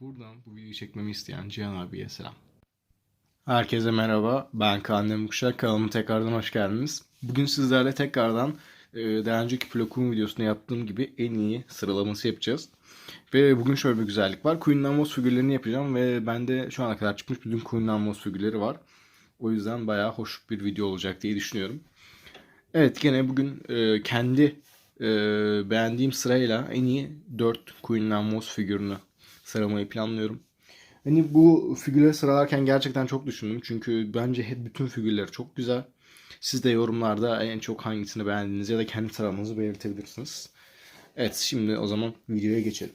Buradan bu videoyu çekmemi isteyen Cihan abiye selam. Herkese merhaba. Ben Kaan Kuşak. Kanalıma tekrardan hoş geldiniz. Bugün sizlerle tekrardan e, daha önceki Plakun videosunda yaptığım gibi en iyi sıralaması yapacağız. Ve bugün şöyle bir güzellik var. Queen Namos figürlerini yapacağım ve bende şu ana kadar çıkmış bütün Queen Namos figürleri var. O yüzden bayağı hoş bir video olacak diye düşünüyorum. Evet gene bugün e, kendi e, beğendiğim sırayla en iyi 4 Queen Namos figürünü sıralamayı planlıyorum. Hani bu figürleri sıralarken gerçekten çok düşündüm. Çünkü bence hep bütün figürler çok güzel. Siz de yorumlarda en çok hangisini beğendiğinizi ya da kendi sıralamanızı belirtebilirsiniz. Evet şimdi o zaman videoya geçelim.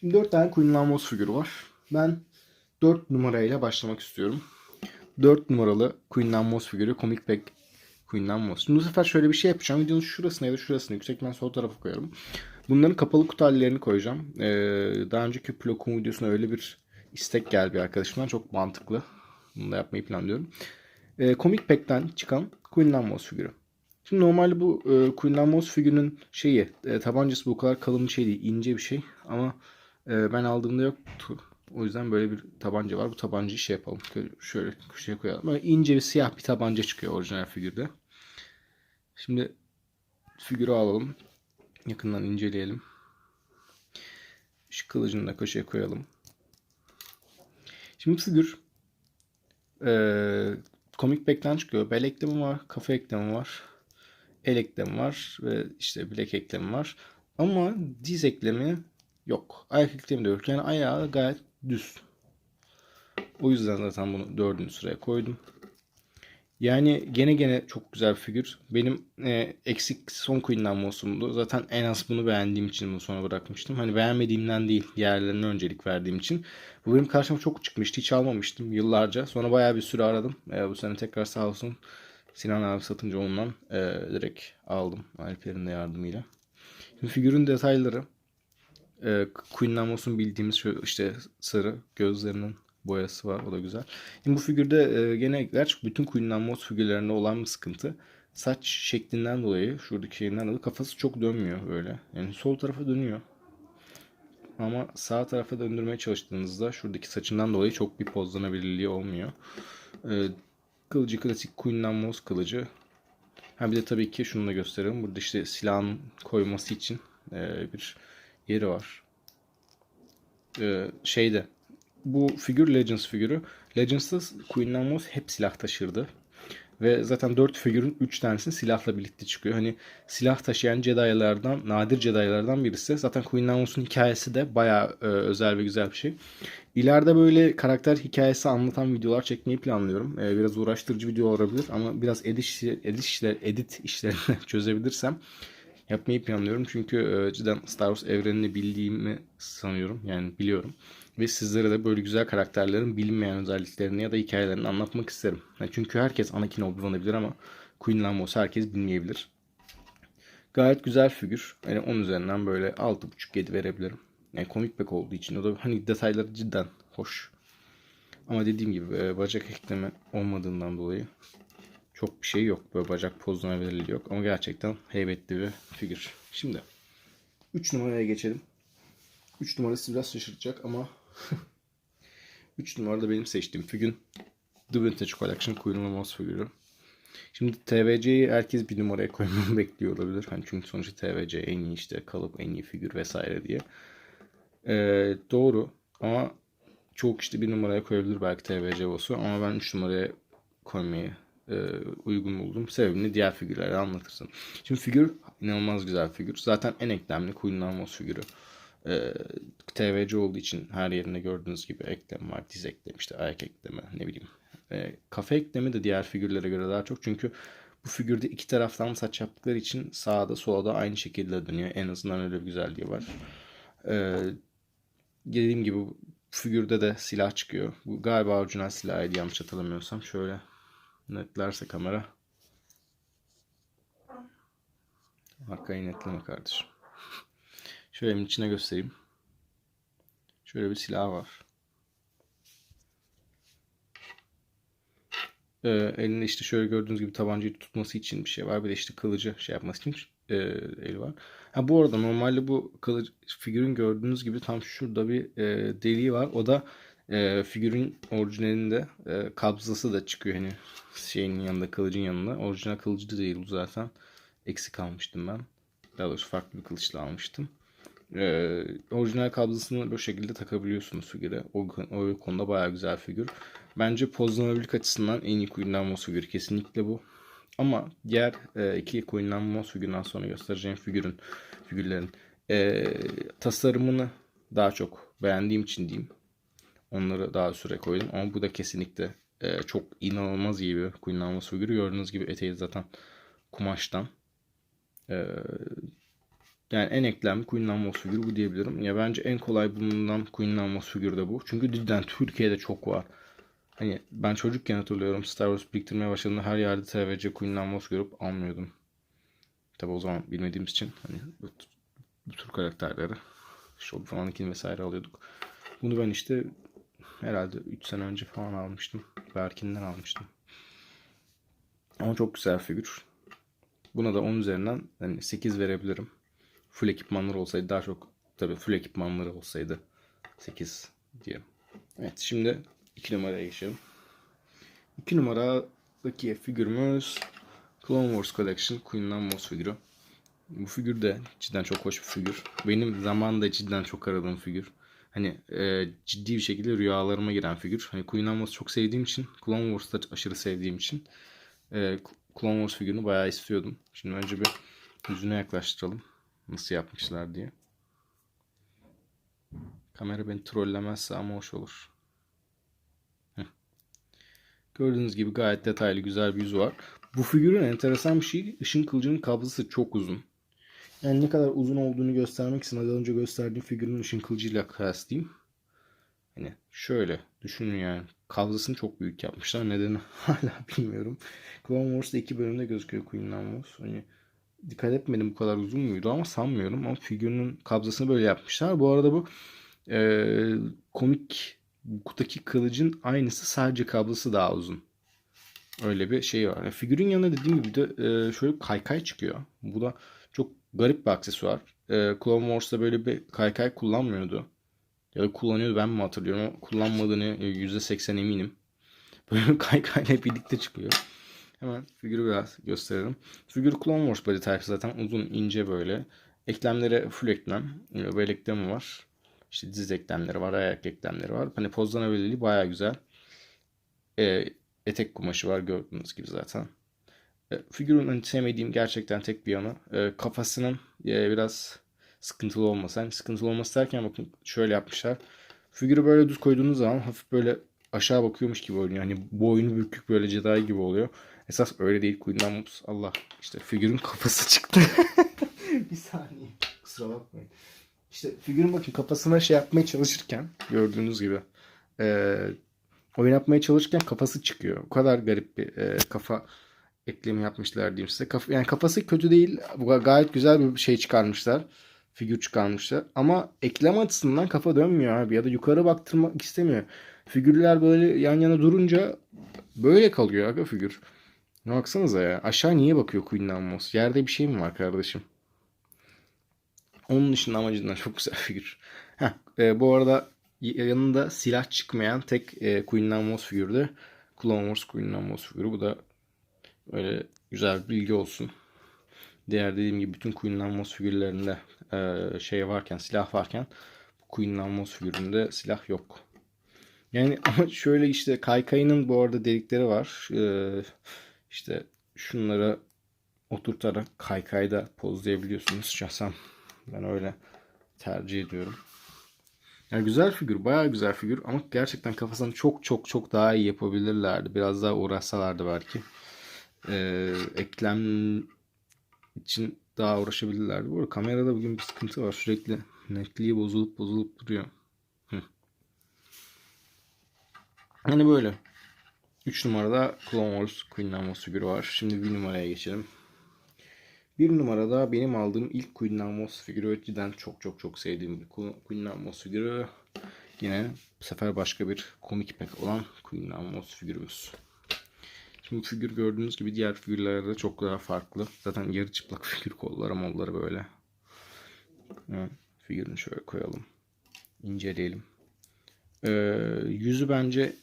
Şimdi 4 tane Queen Lamos figürü var. Ben 4 numarayla başlamak istiyorum. 4 numaralı Queen Lamos figürü Comic Pack Queen Lamos. Şimdi bu sefer şöyle bir şey yapacağım. Videonun şurasına ya da şurasına yüksek ben sol tarafa koyarım. Bunların kapalı kutu hallerini koyacağım. Ee, daha önceki Plokun videosuna öyle bir istek geldi bir arkadaşımdan. Çok mantıklı. Bunu da yapmayı planlıyorum. Ee, Comic Pack'ten çıkan Queen Lamos figürü. Şimdi normalde bu e, Queen Lamos figürünün şeyi, e, tabancası bu kadar kalın bir şey değil. ince bir şey. Ama e, ben aldığımda yoktu. O yüzden böyle bir tabanca var. Bu tabancayı şey yapalım. Şöyle köşeye koyalım. Böyle ince bir siyah bir tabanca çıkıyor orijinal figürde. Şimdi figürü alalım. Yakından inceleyelim. Şu kılıcını da köşeye koyalım. Şimdi figür ee, Comic Back'ten çıkıyor. Bel eklemi var, kafa eklemi var, el eklemi var ve işte bilek eklemi var. Ama diz eklemi yok. Ayak eklemi de yok. Yani ayağı gayet düz. O yüzden zaten bunu dördüncü sıraya koydum. Yani gene gene çok güzel bir figür. Benim e, eksik son Queen'den. Zaten en az bunu beğendiğim için bunu sona bırakmıştım. Hani beğenmediğimden değil, diğerlerine öncelik verdiğim için. Bu benim karşıma çok çıkmıştı. Hiç almamıştım yıllarca. Sonra bayağı bir süre aradım. E, bu sene tekrar sağ olsun Sinan abi satınca ondan e, direkt aldım. Alper'in de yardımıyla. Şimdi figürün detayları e, Queen Namos'un bildiğimiz şu işte sarı gözlerinin boyası var. O da güzel. Şimdi bu figürde e, gene bütün Queen Namos figürlerinde olan bir sıkıntı. Saç şeklinden dolayı şuradaki şeyinden dolayı kafası çok dönmüyor böyle. Yani sol tarafa dönüyor. Ama sağ tarafa döndürmeye çalıştığınızda şuradaki saçından dolayı çok bir pozlanabilirliği olmuyor. E, kılıcı klasik Queen Namos kılıcı. Ha bir de tabii ki şunu da gösterelim. Burada işte silahın koyması için e, bir yeri var. E, şeyde bu figür Legends figürü. Legends'ta Queen Namos hep silah taşırdı. Ve zaten 4 figürün 3 tanesini silahla birlikte çıkıyor. Hani silah taşıyan Jedi'lardan, nadir Jedi'lardan birisi. Zaten Queen Namos'un hikayesi de bayağı e, özel ve güzel bir şey. İleride böyle karakter hikayesi anlatan videolar çekmeyi planlıyorum. E, biraz uğraştırıcı video olabilir ama biraz edit, edit, işler, edit işlerini çözebilirsem yapmayı planlıyorum. Çünkü e, cidden Star Wars evrenini bildiğimi sanıyorum. Yani biliyorum. Ve sizlere de böyle güzel karakterlerin bilinmeyen özelliklerini ya da hikayelerini anlatmak isterim. Yani çünkü herkes Anakin Obi-Wan'ı bilir ama Queen Lamos herkes bilmeyebilir. Gayet güzel figür. Yani 10 üzerinden böyle 6.5-7 verebilirim. Yani komik bek olduğu için. O da hani detayları cidden hoş. Ama dediğim gibi e, bacak ekleme olmadığından dolayı çok bir şey yok. Böyle bacak pozlanabilirliği yok. Ama gerçekten heybetli bir figür. Şimdi 3 numaraya geçelim. 3 numarası biraz şaşırtacak ama 3 numarada benim seçtiğim figür The Vintage Collection Queen Mouse figürü. Şimdi TVC'yi herkes bir numaraya koymamı bekliyor olabilir. Hani çünkü sonuçta TVC en iyi işte kalıp en iyi figür vesaire diye. Ee, doğru ama çok işte bir numaraya koyabilir belki TVC boss'u ama ben 3 numaraya koymayı e, uygun buldum. Sebebini diğer figürlerle anlatırsın. Şimdi figür inanılmaz güzel figür. Zaten en eklemli Namos figürü. E, TVC olduğu için her yerinde gördüğünüz gibi eklem var. Diz eklem işte ayak eklemi ne bileyim. E, kafa eklemi de diğer figürlere göre daha çok. Çünkü bu figürde iki taraftan saç yaptıkları için sağda solda aynı şekilde dönüyor. En azından öyle bir güzelliği var. E, dediğim gibi figürde de silah çıkıyor. Bu galiba orijinal silahıydı yanlış hatırlamıyorsam. Şöyle netlerse kamera. Arkayı netleme kardeşim. Şöyle içine göstereyim. Şöyle bir silah var. Ee, elinde işte şöyle gördüğünüz gibi tabancayı tutması için bir şey var. Bir de işte kılıcı şey yapması için. e, eli var. Ha bu arada normalde bu kılıç figürün gördüğünüz gibi tam şurada bir e, deliği var. O da e, figürün orijinalinde e, kabzası da çıkıyor hani şeyin yanında kılıcın yanında. Orijinal kılıcı da değil bu zaten. Eksik almıştım ben. Daha doğrusu farklı bir kılıçla almıştım. E, orijinal kabzasını bu şekilde takabiliyorsunuz figüre. O, o konuda bayağı güzel figür. Bence pozlanabilik açısından en iyi Queen figür kesinlikle bu. Ama diğer e, iki Queen figüründen sonra göstereceğim figürün figürlerin e, tasarımını daha çok beğendiğim için diyeyim. Onları daha süre koydum. Ama bu da kesinlikle e, çok inanılmaz iyi bir Queen figürü. Gördüğünüz gibi eteği zaten kumaştan. E, yani en eklemli Queen figürü bu diyebilirim. Ya bence en kolay bulunan Queen figürü de bu. Çünkü cidden Türkiye'de çok var. Hani ben çocukken hatırlıyorum Star Wars biriktirmeye başladığımda her yerde TVC Queen Lambos görüp almıyordum. Tabi o zaman bilmediğimiz için hani bu, bu tür karakterleri Shobi falan vesaire alıyorduk. Bunu ben işte herhalde 3 sene önce falan almıştım. Berkin'den almıştım. Ama çok güzel figür. Buna da 10 üzerinden hani 8 verebilirim. Full ekipmanları olsaydı daha çok tabii full ekipmanları olsaydı 8 diye. Evet şimdi 2 numaraya geçelim. 2 numaradaki figürümüz Clone Wars Collection Queen Lambos figürü. Bu figür de cidden çok hoş bir figür. Benim zamanında cidden çok aradığım figür. Hani e, ciddi bir şekilde rüyalarıma giren figür. Hani Queen Lambos'u çok sevdiğim için, Clone Wars'ı da aşırı sevdiğim için e, Clone Wars figürünü bayağı istiyordum. Şimdi önce bir yüzüne yaklaştıralım. Nasıl yapmışlar diye. Kamera beni trollemezse ama hoş olur. Gördüğünüz gibi gayet detaylı güzel bir yüzü var. Bu figürün enteresan bir şey. Işın kılıcının kablosu çok uzun. Yani ne kadar uzun olduğunu göstermek için az önce gösterdiğim figürün ışın kılıcıyla kıyaslayayım. Hani şöyle düşünün yani. Kabzasını çok büyük yapmışlar. Nedeni hala bilmiyorum. Clone Wars'ta iki bölümde gözüküyor Queen Wars. Hani dikkat etmedim bu kadar uzun muydu ama sanmıyorum. Ama figürünün kabzasını böyle yapmışlar. Bu arada bu e, komik kutaki kılıcın aynısı sadece kablosu daha uzun. Öyle bir şey var. Yani figürün yanında dediğim gibi de e, şöyle kaykay çıkıyor. Bu da garip bir aksesuar. E, Clone Wars'ta böyle bir kaykay kullanmıyordu. Ya da kullanıyordu ben mi hatırlıyorum kullanmadığını %80 eminim. Böyle kaykayla birlikte çıkıyor. Hemen figürü biraz gösterelim. Figür Clone Wars body type zaten uzun ince böyle. Eklemlere full eklem. Bel eklemi var. İşte diz eklemleri var, ayak eklemleri var. Hani pozlanabilirliği baya güzel. E, etek kumaşı var gördüğünüz gibi zaten. E, figürün hani sevmediğim gerçekten tek bir yanı. E, kafasının e, biraz sıkıntılı olması. Yani sıkıntılı olması derken bakın şöyle yapmışlar. Figürü böyle düz koyduğunuz zaman hafif böyle aşağı bakıyormuş gibi oluyor. Yani boynu bükük böyle Jedi gibi oluyor. Esas öyle değil. Queen Mops. Allah işte figürün kafası çıktı. bir saniye. Kusura bakmayın. İşte figürün bakın kafasına şey yapmaya çalışırken gördüğünüz gibi e, oynatmaya çalışırken kafası çıkıyor. O kadar garip bir e, kafa eklemi yapmışlar diyeyim size. Kaf yani kafası kötü değil. Gayet güzel bir şey çıkarmışlar. Figür çıkarmışlar. Ama eklem açısından kafa dönmüyor abi. Ya da yukarı baktırmak istemiyor. Figürler böyle yan yana durunca böyle kalıyor abi figür. Ne baksanıza ya. Aşağı niye bakıyor Queen Lambos? Yerde bir şey mi var kardeşim? Onun dışında amacından çok güzel figür. Heh, e, bu arada yanında silah çıkmayan tek e, Queen Lambos figürü de Clone Wars Queen Lambos figürü. Bu da öyle güzel bir bilgi olsun. Diğer dediğim gibi bütün Queen Lambos figürlerinde e, şey varken, silah varken Queen Lambos figüründe silah yok. Yani ama şöyle işte kaykayının bu arada delikleri var. Ee, işte şunları oturtarak kaykayda pozlayabiliyorsunuz. Şahsen ben öyle tercih ediyorum. Yani güzel figür, bayağı güzel figür ama gerçekten kafasını çok çok çok daha iyi yapabilirlerdi. Biraz daha uğraşsalardı belki. Ee, eklem için daha uğraşabilirlerdi. Bu arada kamerada bugün bir sıkıntı var. Sürekli netliği bozulup bozulup duruyor. Hı. Hani böyle. 3 numarada Clone Wars Queen Lambos figürü var. Şimdi bir numaraya geçelim. Bir numarada benim aldığım ilk Queen Lambos figürü cidden çok çok çok sevdiğim bir Queen Lambos figürü. Yine bu sefer başka bir komik pek olan Queen Lambos figürümüz. Şimdi bu figür gördüğünüz gibi diğer figürlerde çok daha farklı. Zaten yarı çıplak figür kolları molları böyle. Evet, figürünü şöyle koyalım. İnceleyelim. Ee, yüzü bence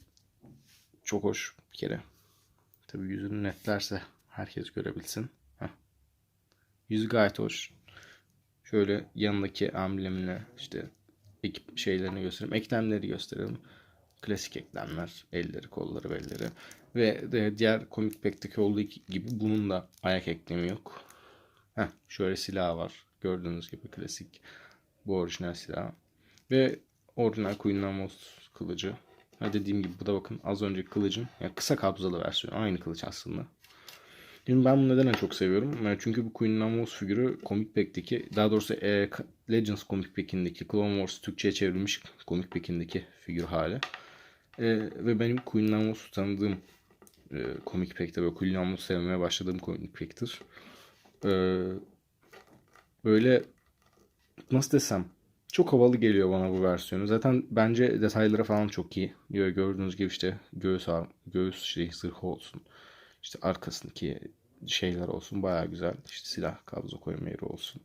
çok hoş bir kere. Tabii yüzünü netlerse herkes görebilsin. Heh. Yüzü gayet hoş. Şöyle yanındaki amblemine işte ekip şeylerini göstereyim. Eklemleri gösterelim. Klasik eklemler. Elleri, kolları, belleri. Ve de diğer komik packteki olduğu gibi bunun da ayak eklemi yok. Heh, şöyle silah var. Gördüğünüz gibi klasik. Bu orijinal silah. Ve orijinal Queen Namos kılıcı. Ha dediğim gibi bu da bakın az önceki kılıcın yani kısa kabzalı versiyonu. Aynı kılıç aslında. Şimdi ben bunu neden çok seviyorum? Yani çünkü bu Queen Namos figürü Comic Pack'teki daha doğrusu e, Legends Comic Pack'indeki Clone Wars Türkçe'ye çevrilmiş Comic Pack'indeki figür hali. E, ve benim Queen Namos'u tanıdığım e, Comic Pack'te böyle Namos'u sevmeye başladığım Comic Pack'tir. E, böyle nasıl desem çok havalı geliyor bana bu versiyonu. Zaten bence detayları falan çok iyi. Gördüğünüz gibi işte göğüs göğüs şey zırhı olsun. İşte arkasındaki şeyler olsun baya güzel. İşte silah kabza koyma yeri olsun.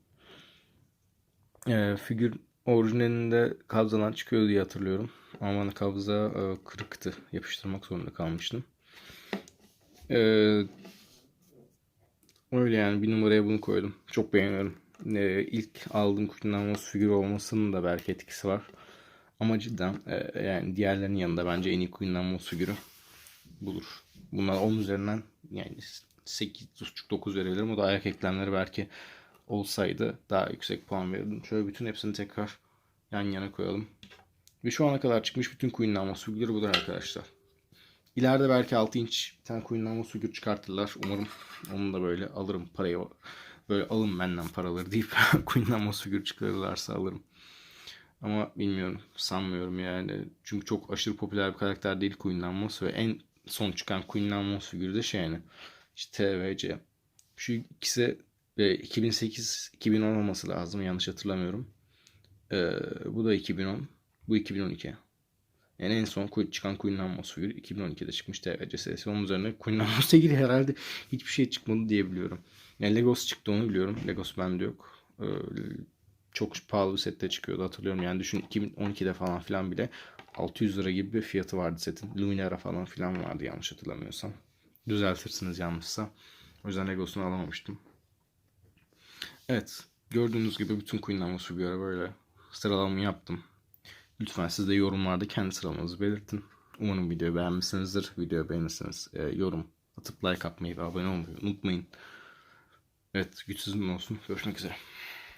Ee, figür orijinalinde kabzadan çıkıyor diye hatırlıyorum. Ama bana kabza e, kırıktı. Yapıştırmak zorunda kalmıştım. Ee, öyle yani bir numaraya bunu koydum. Çok beğeniyorum. Ee, ilk aldığım Queen figür olmasının da belki etkisi var. Ama cidden e, yani diğerlerinin yanında bence en iyi Queen figürü bulur. Bunlar 10 üzerinden yani 8.5-9 verebilirim. O da ayak eklemleri belki olsaydı daha yüksek puan verirdim. Şöyle bütün hepsini tekrar yan yana koyalım. Ve şu ana kadar çıkmış bütün Namus figürleri budur arkadaşlar. İleride belki 6 inç bir tane Namus figür çıkartırlar. Umarım onu da böyle alırım parayı. Böyle alın benden paraları deyip Namus figür çıkarırlarsa alırım. Ama bilmiyorum. Sanmıyorum yani. Çünkü çok aşırı popüler bir karakter değil Queen ve en son çıkan Queen figürü de şey yani. İşte TVC. Şu ikisi 2008-2010 olması lazım yanlış hatırlamıyorum. Ee, bu da 2010. Bu 2012. Yani en son çıkan Queen Namus figürü 2012'de çıkmış TVC serisi. Onun üzerine Queen Namus'la ilgili herhalde hiçbir şey çıkmadı diyebiliyorum. Yani Legos çıktı onu biliyorum. Legos bende yok. Ee, çok pahalı bir sette çıkıyordu hatırlıyorum. Yani düşün 2012'de falan filan bile 600 lira gibi bir fiyatı vardı setin. Luminara falan filan vardı yanlış hatırlamıyorsam. Düzeltirsiniz yanlışsa. O yüzden Legos'unu alamamıştım. Evet. Gördüğünüz gibi bütün Queen Namus'u bir böyle sıralamayı yaptım. Lütfen siz de yorumlarda kendi sıralamanızı belirtin. Umarım videoyu beğenmişsinizdir. Videoyu beğenirseniz e, yorum atıp like atmayı ve abone olmayı unutmayın. Evet güçsüzün olsun. Görüşmek üzere.